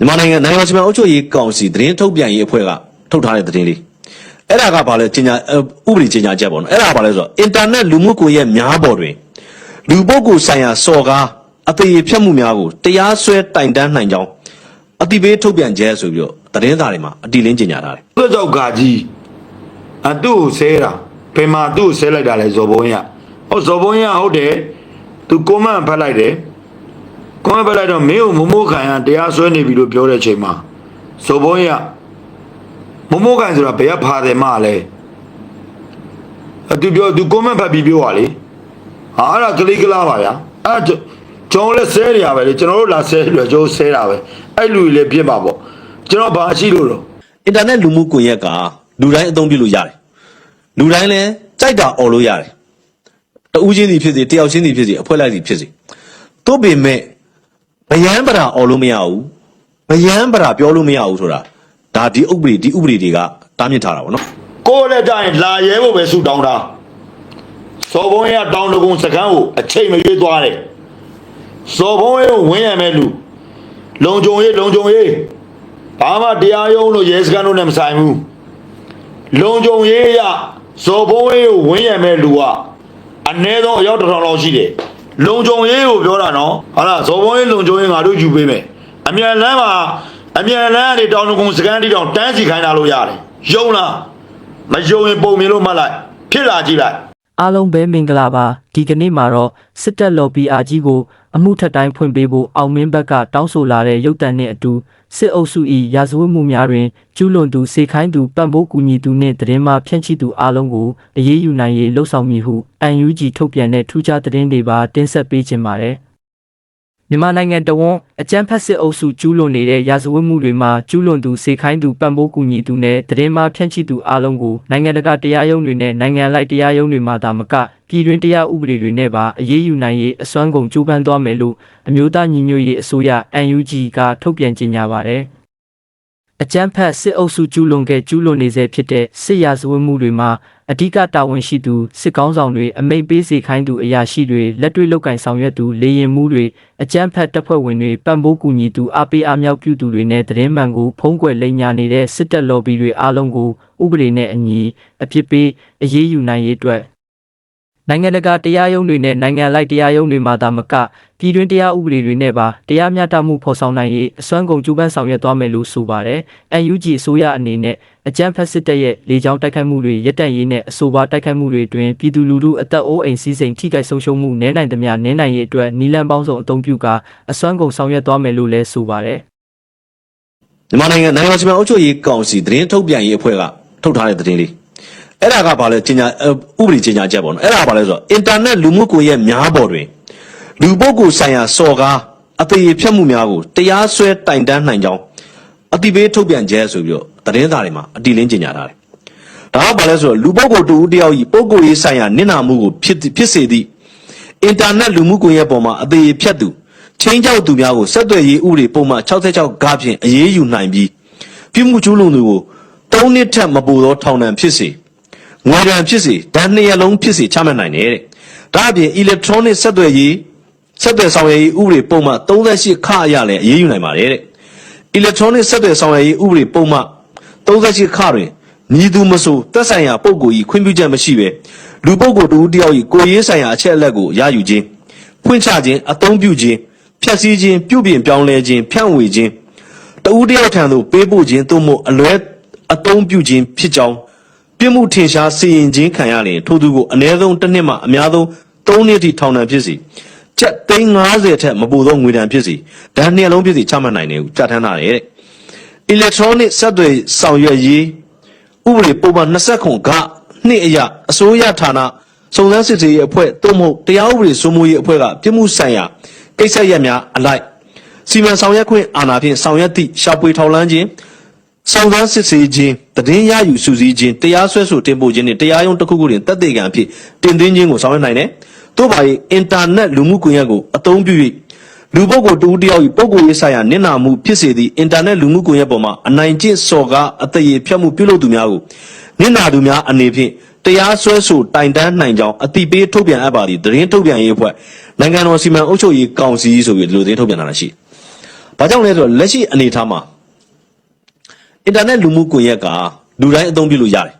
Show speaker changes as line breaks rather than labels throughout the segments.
မြန်မာနိုင်ငံနိုင်ငံတော်စီမံအုပ်ချုပ်ရေးကောင်စီသတင်းထုတ်ပြန်ရေးအဖွဲ့ကထုတ်ထားတဲ့သတင်းလေးအဲ့ဒါကဘာလဲကြီးညာဥပဒေကြီးညာချက်ပေါ့နော်အဲ့ဒါကဘာလဲဆိုတော့အင်တာနက်လူမှုကွန်ရက်များပေါ်တွင်လူပုဂ္ဂိုလ်ဆိုင်ရာစော်ကားအသေးဖြတ်မှုများကိုတရားစွဲတိုင်တန်းနိုင်ကြောင်းအတိပေးထုတ်ပြန်ချက်ဆိုပြီးတော့သတင်းစာတွေမှာအတိလင်းကြီးညာထားတယ်
သူ့ကြောက်ဂါကြီးအတူကိုဆဲတာဘယ်မှာသူ့ကိုဆဲလိုက်တာလဲဇော်ဘုံရဟောဇော်ဘုံရဟုတ်တယ်သူကွန်မန့်ဖတ်လိုက်တယ် ကွန်မန့်ဖတ်လိုက်တော့မင်းကိုမမိုးခံရတရားစွဲနေပြီလို့ပြောတဲ့အချိန်မှာဇော်ဘုံရမမိုးခံဆိုတာဘယ်ကဖာတယ်မလဲအတူပြောသူကွန်မန့်ဖတ်ပြီးပြောပါလေဟာအဲ့ဒါကလေးကလားပါဗျာအဲ့ဒါကျွန်တော်လည်းဆဲနေရပဲလေကျွန်တော်တို့လာဆဲတယ်ကျွန်တော်ဆဲတာပဲအဲ့လူကြီးလည်းပြစ်ပါပေါ့ကျွန်တော်ဘာရှိလို့တော့
အင်တာနက်လူမှုကွန်ရက်ကလူတိုင်းအသုံးပြုလို့ရတယ်လူတိုင်းလည်းကြိုက်တာអော်လို့ရတယ်တဦးချင်းစီဖြစ်စေတယောက်ချင်းစီဖြစ်စေအဖွဲ့လိုက်စီဖြစ်စေသို့ပေမဲ့ ဗယန်းပရာអော်လို့မရဘူးဗယန်းပရာပြောလို့မရဘူးဆိုတာဒါဒီဥပဒေဒီဥပဒေတွေကတားမြစ်ထားတာပေါ့နော်
ကိုယ်လည်းတိုင်းလာရဲဖို့ပဲဆူတောင်းတာစော်ဘုံရတောင်းတကုံစကန်းကိုအချိန်မရွေးသွားတယ်စော်ဘုံရကိုဝင်းရမယ်လူလုံကြုံရေးလုံကြုံရေးဘာမှတရားရုံးလို့ရဲစခန်းတို့နဲ့မဆိုင်ဘူးလုံကြုံရေးရစော်ဘုံရကိုဝင်းရမယ်လူကအနည်းဆုံးအယောက်တစ်ထောင်လောက်ရှိတယ် လုံကြုံရေးကိုပြောတာနော်ဟာလားစော်ဘုံရလုံကြုံရေးငါတို့ယူပေးမယ်အမြန်လမ်းမှာအမြန်လမ်းကနေတောင်းတကုံစကန်းတိတောင်တန်းစီခိုင်းတာလို့ရတယ်ယုံလားမယုံရင်ပုံမြင်လို့မှတ်လိုက်ဖြစ်လာကြည့်လိုက်
အားလုံးပဲမင်္ဂလာပါဒီကနေ့မှာတော့စစ်တပ်လော်ဘီအာကြီးကိုအမှုထက်တိုင်းဖွင့်ပေးဖို့အောင်မင်းဘက်ကတောင်းဆိုလာတဲ့ရုပ်တံနဲ့အတူ စစ်အုပ်စု၏ရာဇဝတ်မှုများတွင်ကျူးလွန်သူစေခိုင်းသူပံ့ပိုးကူညီသူနှင့်တရင်မှဖြန့်ချိသူအားလုံးကိုအရေးယူနိုင်ရေးလှုံ့ဆော်မည်ဟု UNG ထုတ်ပြန်တဲ့ထူးခြားသတင်းတွေပါတင်ဆက်ပေးခြင်းပါတယ်မြန်မာနိုင်ငံတဝန်းအကြမ်းဖက်စစ်အုပ်စုကျူးလွန်နေတဲ့ရာဇဝတ်မှုတွေမှာကျူးလွန်သူစေခိုင်းသူပံ့ပိုးကူညီသူနဲ့တရင်မှဖြန့်ချိသူအားလုံးကိုနိုင်ငံတကာတရားရုံးတွေနဲ့နိုင်ငံလိုက်တရားရုံးတွေမှာသာမက ပြည်တွင်းတရားဥပဒေတွေနဲ့ပါအရေးယူနိုင်ရေးအစွမ်းကုန်ကြိုးပမ်းသွားမယ်လို့အမျိုးသားညီညွတ်ရေးအစိုးရ UNG ကထုတ်ပြန်ကြေညာပါတယ်။အကြမ်းဖက်စစ်အုပ်စုကျူးလွန်ခဲ့ကျူးလွန်နေဆဲဖြစ်တဲ့စစ်ရာဇဝတ်မှုတွေမှာအဓိကတာဝန်ရှိသူစစ်ကောင်းဆောင်တွေအမိန့်ပေးစေခိုင်းသူအရာရှိတွေလက်တွေ့လုပ်ကင်ဆောင်ရွက်သူလေရင်မှုတွေအကြမ်းဖက်တပ်ဖွဲ့ဝင်တွေပံ့ပိုးကူညီသူအပေးအမြောက်ပြုသူတွေနဲ့တရင်မှန်ကိုဖုံးကွယ်လိမ်ညာနေတဲ့စစ်တပ်လော်ဘီတွေအားလုံးကိုဥပဒေနဲ့အညီအဖြစ်ပေးအရေးယူနိုင်ရေးအတွက် နိုင်ငံတကာတရားရုံးတွေနဲ့နိုင်ငံလိုက်တရားရုံးတွေမှာသာမကပြည်တွင်းတရားဥပဒေတွေနဲ့ပါတရားမျှတမှုဖော်ဆောင်နိုင်ရေးအစွမ်းကုန်ကြိုးပမ်းဆောင်ရွက်သွားမယ်လို့ဆိုပါတယ်။ UNG အစိုးရအနေနဲ့အကြမ်းဖက်စစ်တပ်ရဲ့လေကြောင်းတိုက်ခိုက်မှုတွေရပ်တန့်ရေးနဲ့အဆိုပါတိုက်ခိုက်မှုတွေတွင်ပြည်သူလူထုအသက်အိုးအိမ်စီးစိမ်ထိခိုက်ဆုံးရှုံးမှုနည်းနိုင်သမျှနည်းနိုင်ရေးအတွက်နီလန်ပေါင်းစုံအသုံးပြုကာအစွမ်းကုန်ဆောင်ရွက်သွားမယ်လို့လည်းဆိုပါတယ်။
မြန်မာနိုင်ငံနိုင်ငံတော်စီမံအုပ်ချုပ်ရေးကောင်စီသတင်းထုတ်ပြန်ရေးအဖွဲ့ကထုတ်ထားတဲ့သတင်းလေး အဲ့ဒါကဘာလဲကြီးညာဥပဒေကြီးညာချက်ပေါ့နော်အဲ့ဒါကဘာလဲဆိုတော့အင်တာနက်လူမှုကွန်ရက်များပေါ်တွင်လူပုဂ္ဂိုလ်ဆိုင်ရာစော်ကားအသေးဖြတ်မှုများကိုတရားစွဲတိုင်တန်းနိုင်ကြောင်းအတိပေးထုတ်ပြန်ချက်ဆိုပြီးတော့သတင်းစာတွေမှာအတိလင်းကြီးညာထားတယ်ဒါကဘာလဲဆိုတော့လူပုဂ္ဂိုလ်တူဦးတယောက်ဤပုဂ္ဂိုလ်ရေးဆိုင်ရာနစ်နာမှုကိုဖြစ်ဖြစ်စေသည့်အင်တာနက်လူမှုကွန်ရက်ပေါ်မှာအသေးဖြတ်သူချင်းကြောက်သူများကိုဆက်သွယ်ရေးဥပဒေပုံမှန်66ဂါဖြင့်အရေးယူနိုင်ပြီး ပြစ်မှုကျူးလွန်သူကို၃နှစ်ထက်မပိုသောထောင်ဒဏ်ဖြစ်စေ ငွေဒဏ်ဖြစ်စေဒဏ်နှစ်ရလုံးဖြစ်စေချမှတ်နိုင်တယ်တဲ့ဒါအပြင် electronic ဆက်သွယ်ရေးဆက်သွယ်ဆောင်ရွက်ရေးဥပဒေပုံမှန်38ခအရလည်းအရေးယူနိုင်ပါတယ်တဲ့ electronic ဆက်သွယ်ဆောင်ရွက်ရေးဥပဒေပုံမှန်38ခတွင်မည်သူမဆိုသက်ဆိုင်ရာပုဂ္ဂိုလ်၏ခွင့်ပြုချက်မရှိဘဲလူပုဂ္ဂိုလ်တူဦးတယောက်၏ကိုယ်ရေးဆိုင်ရာအချက်အလက်ကိုရယူခြင်းဖွင့်ချခြင်းအသုံးပြုခြင်းဖျက်ဆီးခြင်းပြုပြင်ပြောင်းလဲခြင်းဖြန့်ဝေခြင်းတဦးတယောက်ထံသို့ပေးပို့ခြင်းသို့မဟုတ်အလွဲအသုံးပြုခြင်းဖြစ်ကြောင်း ပြစ်မှုထင်ရှားစီရင်ခြင်းခံရရင်ထိုသူကိုအ ਨੇ ဆုံးတစ်နှစ်မှအများဆုံး3နှစ်ထိထောင်ဒဏ်ဖြစ်စီချက်သိန်း90ထက်မပိုသောငွေဒဏ်ဖြစ်စီဒဏ်နှစ်လုံးဖြစ်စီချမှတ်နိုင်တယ်ဟုကြတ်ထမ်းထားတယ်တဲ့ electronic ဆက်သွယ်ဆောင်ရွက်ရေးဥပဒေပုံမှန်20ခုကနှစ်အရအစိုးရဌာနစုံစမ်းစစ်ဆေးရေးအဖွဲ့သို့မဟုတ်တရားဥပဒေစိုးမိုးရေးအဖွဲ့ကပြစ်မှုဆိုင်ရာကိစ္စရပ်များအလိုက်စီမံဆောင်ရွက်ခွင့်အာဏာဖြင့်ဆောင်ရွက်သည့်ရှာဖွေထောက်လှမ်းခြင်း စုံစမ်းစစ်ဆေးခြင်းတည်င်းရယူစုစည်းခြင်းတရားစွဲဆိုတင်ပို့ခြင်းနှင့်တရားရုံးတစ်ခုခုတွင်တက်သေးကံအဖြစ်တင်သွင်းခြင်းကိုဆောင်ရွက်နိုင်တယ်။သို့ပါ၍အင်တာနက်လူမှုကွန်ရက်ကိုအသုံးပြု၍လူပုဂ္ဂိုလ်တူဦးတယောက်၏ပုဂ္ဂိုလ်ရေးဆိုင်ရာနစ်နာမှုဖြစ်စေသည့်အင်တာနက်လူမှုကွန်ရက်ပေါ်မှာအနိုင်ကျင့်စော်ကားအသေးရဖြတ်မှုပြုလုပ်သူများကိုနစ်နာသူများအနေဖြင့်တရားစွဲဆိုတိုင်တန်းနိုင်ကြောင်းအတိပေးထုတ်ပြန်အပ်ပါသည်သတင်းထုတ်ပြန်ရေးအဖွဲ့နိုင်ငံတော်စီမံအုပ်ချုပ်ရေးကောင်စီဆိုပြီးဒီလိုသတင်းထုတ်ပြန်လာတာရှိတယ်ဘာကြောင့်လဲဆိုတော့လက်ရှိအနေအထားမှာအ င်တာနက်လူမှုကွန်ရက်ကလူတိုင်းအသုံးပြုလို့ရတယ်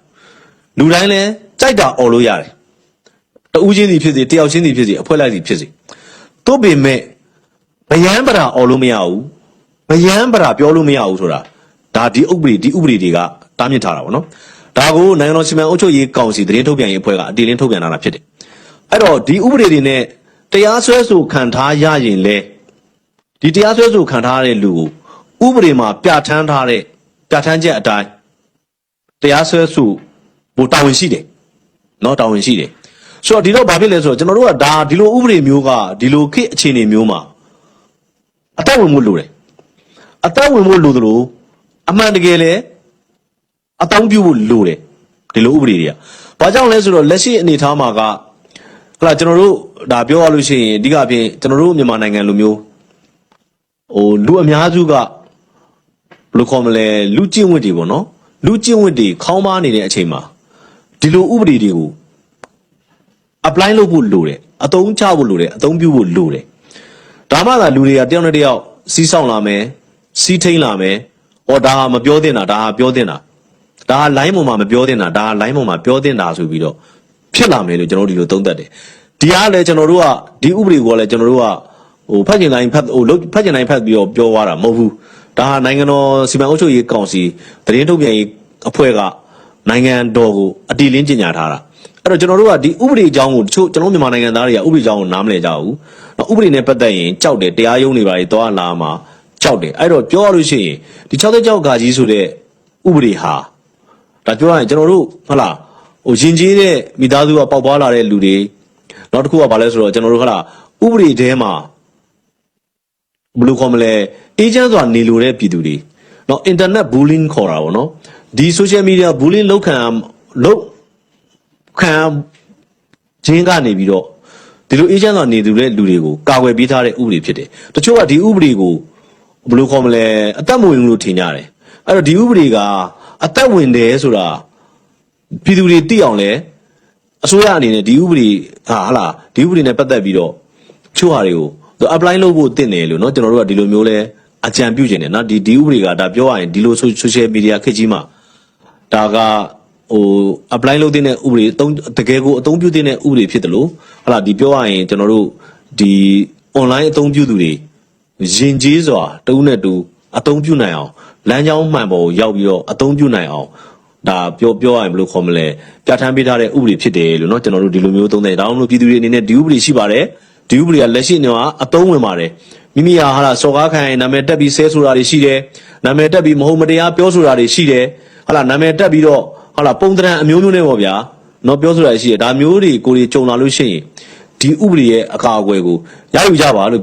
လူတိုင်းလည်းကြိုက်တာអော်လို့ရတယ်တဦးချင်းစီဖြစ်စေတယောက်ချင်းစီဖြစ်စေအဖွဲ့လိုက်စီဖြစ်စေသို့ပေမဲ့ဗယံပရာអော်လို့မရဘူးဗယံပရာပြောလို့မရဘူးဆိုတာဒါဒီဥပဒေဒီဥပဒေတွေကတားမြစ်ထားတာပေါ့နော်ဒါကိုနိုင်ငံတော်စီမံအုပ်ချုပ်ရေးကောင်စီသတင်းထုတ်ပြန်ရေးအဖွဲ့ကအတည်လင်းထုတ်ပြန်လာတာဖြစ်တယ်အဲ့တော့ဒီဥပဒေတွေနဲ့တရားစွဲဆိုခံထားရရင်လေဒီတရားစွဲဆိုခံထားရတဲ့လူကိုဥပဒေမှာပြဋ္ဌာန်းထားတဲ့ ပြဋ္ဌာန်းချက်အတိုင်းတရားစွဲဆိုဘိုတာဝန်ရှိတယ်เนาะတာဝန်ရှိတယ်ဆိုတော့ဒီတော့ဘာဖြစ်လဲဆိုတော့ကျွန်တော်တို့ကဒါဒီလိုဥပဒေမျိုးကဒီလိုခေတ်အခြေအနေမျိုးမှာအသက်ဝင်မှုလိုတယ်အသက်ဝင်မှုလိုသလိုအမှန်တကယ်လဲအတောင်းပြုဖို့လိုတယ်ဒီလိုဥပဒေတွေကဘာကြောင့်လဲဆိုတော့လက်ရှိအနေအထားမှာကဟလာကျွန်တော်တို့ဒါပြောရလို့ရှိရင်အဓိကဖြင့်ကျွန်တော်တို့မြန်မာနိုင်ငံလူမျိုး ဟိုလူအများစုက ဘယ်လိုခေါ်မလဲလူကျင့်ဝတ်တွေပေါ့နော်လူကျင့်ဝတ်တွေခေါင်းပါနေတဲ့အချိန်မှာဒီလိုဥပဒေတွေကို apply လုပ်ဖို့လိုတယ်အသုံးချဖို့လိုတယ်အသုံးပြုဖို့လိုတယ်ဒါမှသာလူတွေကတယောက်နဲ့တယောက်စီးဆောင်လာမယ်စီးထိန်လာမယ်ဟောဒါဟာမပြောသင့်တာဒါဟာပြောသင့်တာဒါဟာ line ပေါ်မှာမပြောသင့်တာဒါဟာ line ပေါ်မှာပြောသင့်တာဆိုပြီးတော့ဖြစ်လာမယ်လို့ကျွန်တော်တို့ဒီလိုသုံးသပ်တယ်ဒီအားလည်းကျွန်တော်တို့ကဒီဥပဒေကိုလည်းကျွန်တော်တို့ကဟိုဖတ်ကျင်တိုင်းဖတ်ဟိုလုံးဖတ်ကျင်တိုင်းဖတ်ပြီးတော့ပြောသွားတာမဟုတ်ဘူး ဒါဟာနိုင်ငံတော်စီမံအုပ်ချုပ်ရေးကောင်စီသတင်းထုတ်ပြန်ရေးအဖွဲ့ကနိုင်ငံတော်ကိုအတီလင်းကျင်ညာထားတာအဲ့တော့ကျွန်တော်တို့ကဒီဥပဒေအကြောင်းကိုတချို့ကျွန်တော်မြန်မာနိုင်ငံသားတွေကဥပဒေအကြောင်းကိုနားမလည်ကြဘူးနော်ဥပဒေနဲ့ပတ်သက်ရင်ကြောက်တယ်တရားရုံးတွေပါတွေသွားလာမှာကြောက်တယ်အဲ့တော့ပြောရလို့ရှိရင်ဒီ66ကာကြီးဆိုတဲ့ဥပဒေဟာဒါပြောရရင်ကျွန်တော်တို့ဟုတ်လားဟိုရင်ကြီးတဲ့မိသားစုကပေါက်ပွားလာတဲ့လူတွေနောက်တစ်ခုကဘာလဲဆိုတော့ကျွန်တော်တို့ဟုတ်လားဥပဒေထဲမှာ ဘယ်လိုခေါ်မလဲအေဂျင့်ဆိုတာနေလို့တဲ့ပြည်သူတွေเนาะ internet bullying ခေါ်တာပေါ့เนาะဒီ social media bullying လောက်ခံလောက်ခံခြင်းကနေပြီးတော့ဒီလိုအေဂျင့်ဆိုတာနေသူတဲ့လူတွေကိုကာကွယ်ပေးထားတဲ့ဥပဒေဖြစ်တယ်တချို့ကဒီဥပဒေကိုဘယ်လိုခေါ်မလဲအသက်မဝင်ဘူးလို့ထင်ကြတယ်အဲ့တော့ဒီဥပဒေကအသက်ဝင်တယ်ဆိုတာပြည်သူတွေသိအောင်လဲအစိုးရအနေနဲ့ဒီဥပဒေဟာဟလာဒီဥပဒေနဲ့ပတ်သက်ပြီးတော့ချို့ဟာတွေကိုသူ apply လုပ်ဖို့တင့်တယ်လို့เนาะကျွန်တော်တို့ကဒီလိုမျိုးလဲအကြံပြုခြင်းတယ်เนาะဒီဒီဥပဒေကဒါပြောရရင်ဒီလို social media ခေတ်ကြီးမှာဒါကဟို apply လုပ်တဲ့ဥပဒေအသုံးတကယ်ကိုအသုံးပြုတဲ့ဥပဒေဖြစ်တယ်လို့ဟလာဒီပြောရရင်ကျွန်တော်တို့ဒီ online အသုံးပြုသူတွေရင်ကြီးစွာတဦးနဲ့တူအသုံးပြုနိုင်အောင်လမ်းကြောင်းမှန်ပေါ်ကိုရောက်ပြီးတော့အသုံးပြုနိုင်အောင်ဒါပြောပြောရရင်ဘယ်လိုခေါ်မလဲပြဋ္ဌာန်းပေးထားတဲ့ဥပဒေဖြစ်တယ်လို့เนาะကျွန်တော်တို့ဒီလိုမျိုးသုံးတယ်ဒါအောင်လို့ပြည်သူတွေအနေနဲ့ဒီဥပဒေရှိပါတယ် ဒီဥပဒေကလက်ရှိနေမှာအသုံးဝင်ပါတယ်မိမိဟာဟာလာစော်ကားခံရင်နာမည်တက်ပြီးဆဲဆိုတာတွေရှိတယ်နာမည်တက်ပြီးမဟုတ်မတရားပြောဆိုတာတွေရှိတယ်ဟာလာနာမည်တက်ပြီးတော့ဟာလာပုံသဏ္ဍာန်အမျိုးမျိုးနဲ့ပေါ့ဗျာနော်ပြောဆိုတာရှိတယ်ဒါမျိုးတွေကိုကြီးကြုံလာလို့ရှိရင်ဒီဥပဒေရဲ့အကာအကွယ်ကိုရယူကြပါလို့